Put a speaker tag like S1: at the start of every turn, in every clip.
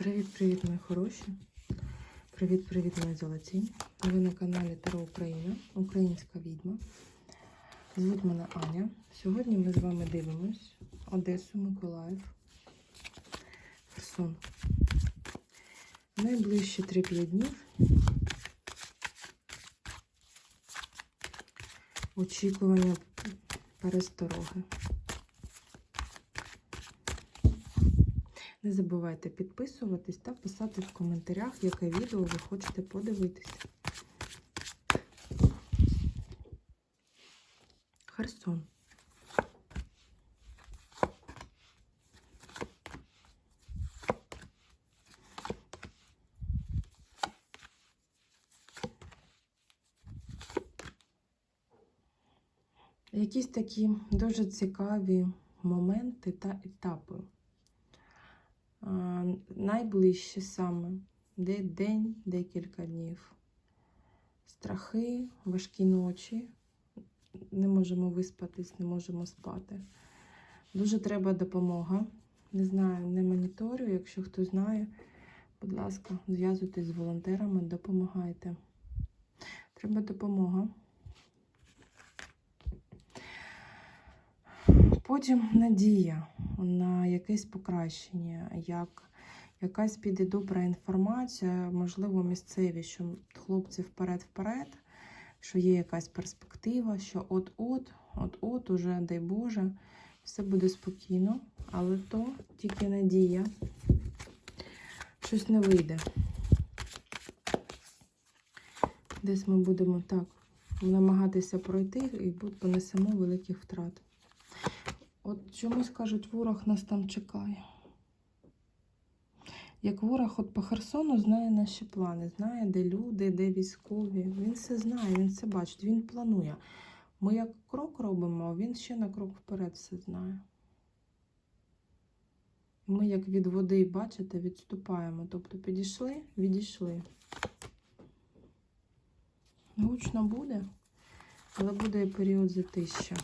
S1: Привіт-привіт, мої хороші! Привіт-привіт, мої золоті! Ви на каналі Таро Україна, Українська відьма. Звуть мене Аня. Сьогодні ми з вами дивимось Одесу, Миколаїв, Херсон. Найближчі 3-5 днів. Очікування перестороги. Не забувайте підписуватись та писати в коментарях, яке відео ви хочете подивитися. Херсон. Якісь такі дуже цікаві моменти та етапи. Найближче саме, де день, декілька днів. Страхи, важкі ночі. Не можемо виспатись, не можемо спати. Дуже треба допомога. Не знаю, не моніторю. Якщо хто знає, будь ласка, зв'язуйтесь з волонтерами, допомагайте. Треба допомога. Потім надія на якесь покращення, як якась піде добра інформація, можливо, місцеві, що хлопці вперед-вперед, що є якась перспектива, що от-от, от-от, уже, дай Боже, все буде спокійно, але то тільки надія. Щось не вийде. Десь ми будемо так намагатися пройти і понесемо великих втрат. От чомусь кажуть, ворог нас там чекає. Як ворог от по Херсону знає наші плани, знає, де люди, де військові. Він все знає, він все бачить, він планує. Ми як крок робимо, а він ще на крок вперед все знає. Ми, як від води, бачите, відступаємо. Тобто підійшли, відійшли. Гучно буде, але буде і період затища.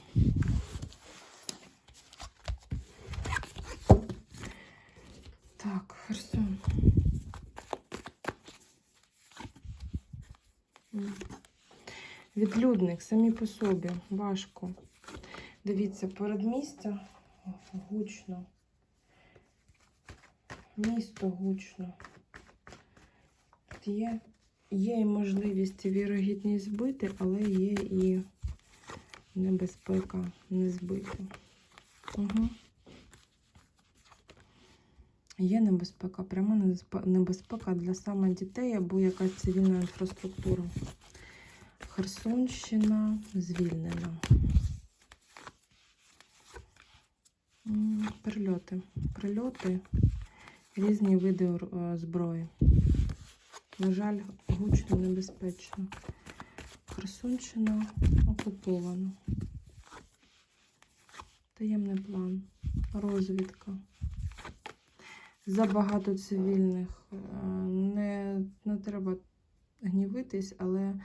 S1: Так, Херсон. Відлюдник самі по собі. Важко. Дивіться, передмістя гучно. Місто гучно. Тут є, є і можливість і вірогідність збити, але є і небезпека не збити. Угу. Є небезпека, пряма небезпека для саме дітей або якась цивільна інфраструктура. Херсонщина звільнена. Прильоти. Прильоти, різні види е, зброї. На жаль, гучно небезпечно. Херсонщина окупована. Таємний план, розвідка. Забагато цивільних. Е, не, не треба гнівитись, але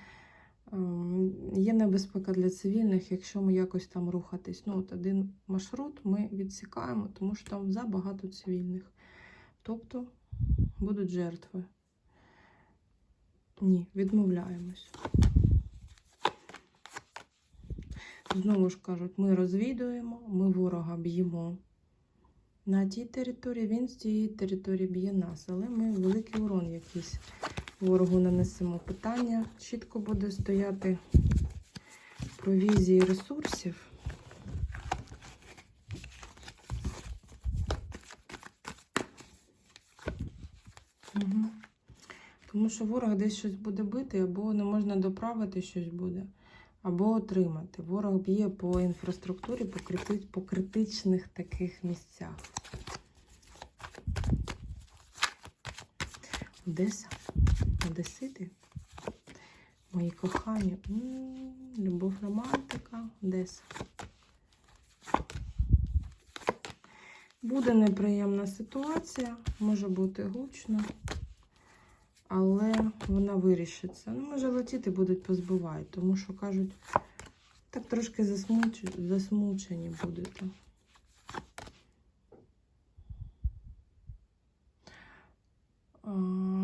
S1: ем, є небезпека для цивільних, якщо ми якось там рухатись. Ну, от Один маршрут ми відсікаємо, тому що там забагато цивільних. Тобто будуть жертви. Ні, відмовляємось. Знову ж кажуть, ми розвідуємо, ми ворога б'ємо. На тій території він з цієї території б'є нас, але ми великий урон якийсь ворогу нанесемо. Питання чітко буде стояти провізії ресурсів. Угу. Тому що ворог десь щось буде бити, або не можна доправити щось буде, або отримати. Ворог б'є по інфраструктурі, по, крити... по критичних таких місцях. Одеса, Одесити, мої кохані, любов романтика, Одеса. Буде неприємна ситуація, може бути гучно, але вона вирішиться. Ну, може, летіти будуть позбивають, тому що кажуть, так трошки засмуч... засмучені будете.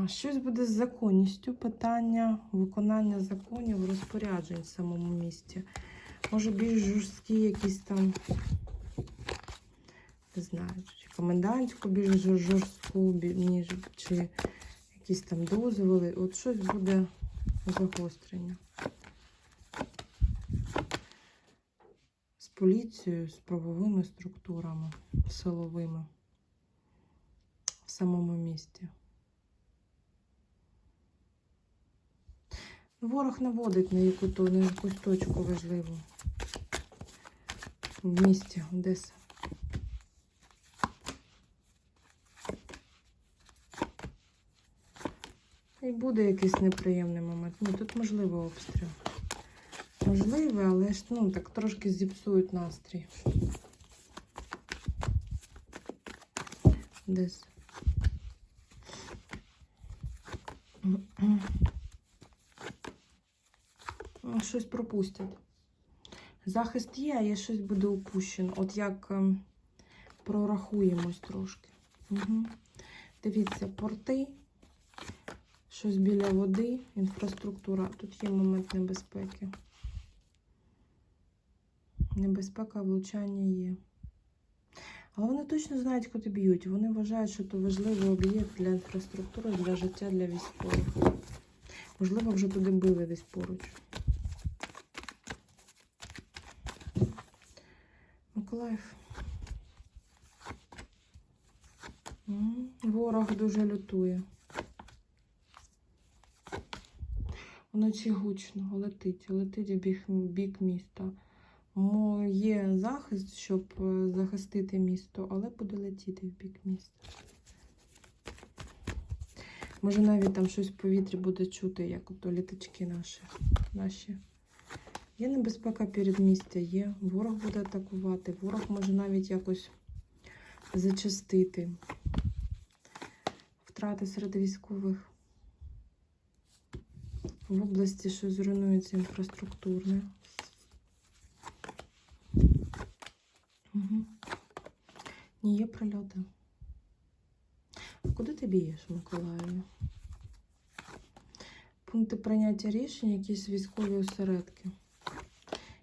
S1: Щось буде з законністю, питання виконання законів, розпоряджень в самому місті. Може, більш жорсткі якісь там, не знаю, чи комендантську більш жорстку, ніж чи якісь там дозволи. От щось буде загострення. З поліцією, з правовими структурами, силовими в самому місті. Ворог наводить на якусь точку важливу в місті Одеса. І буде якийсь неприємний момент. Ну, тут можливо обстріл. Можливо, але ж ну, так трошки зіпсують настрій. Десь. Ну, Щось пропустять. Захист є, а є щось буде упущено. От як ем, прорахуємось трошки. Угу. Дивіться, порти, щось біля води, інфраструктура. Тут є момент небезпеки. Небезпека влучання є. Але вони точно знають, куди б'ють. Вони вважають, що це важливий об'єкт для інфраструктури, для життя, для військових. Можливо, вже туди били десь поруч. Миколаїв. Ворог дуже лютує. Вночі гучно летить, летить в бік, бік міста. Мо є захист, щоб е, захистити місто, але буде летіти в бік міста. Може навіть там щось в повітрі буде чути, як ото літачки наші. наші. Є небезпека передмістя, є. Ворог буде атакувати. Ворог може навіть якось зачастити. Втрати серед військових. В області щось зруйнується інфраструктурне. Угу. Ні, є прильоти. Куди ти б'єш, Миколаєві? Пункти прийняття рішень, якісь військові осередки.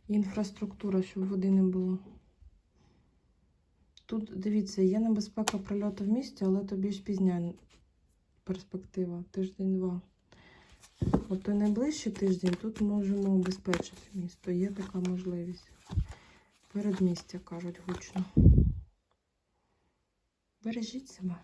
S1: Інфраструктура, щоб води не було. Тут, дивіться, є небезпека прильоту в місті, але то більш пізня перспектива. Тиждень-два. От той найближчий тиждень тут можемо обезпечити місто. Є така можливість. Передмістя, кажуть, гучно. Бережіть себе.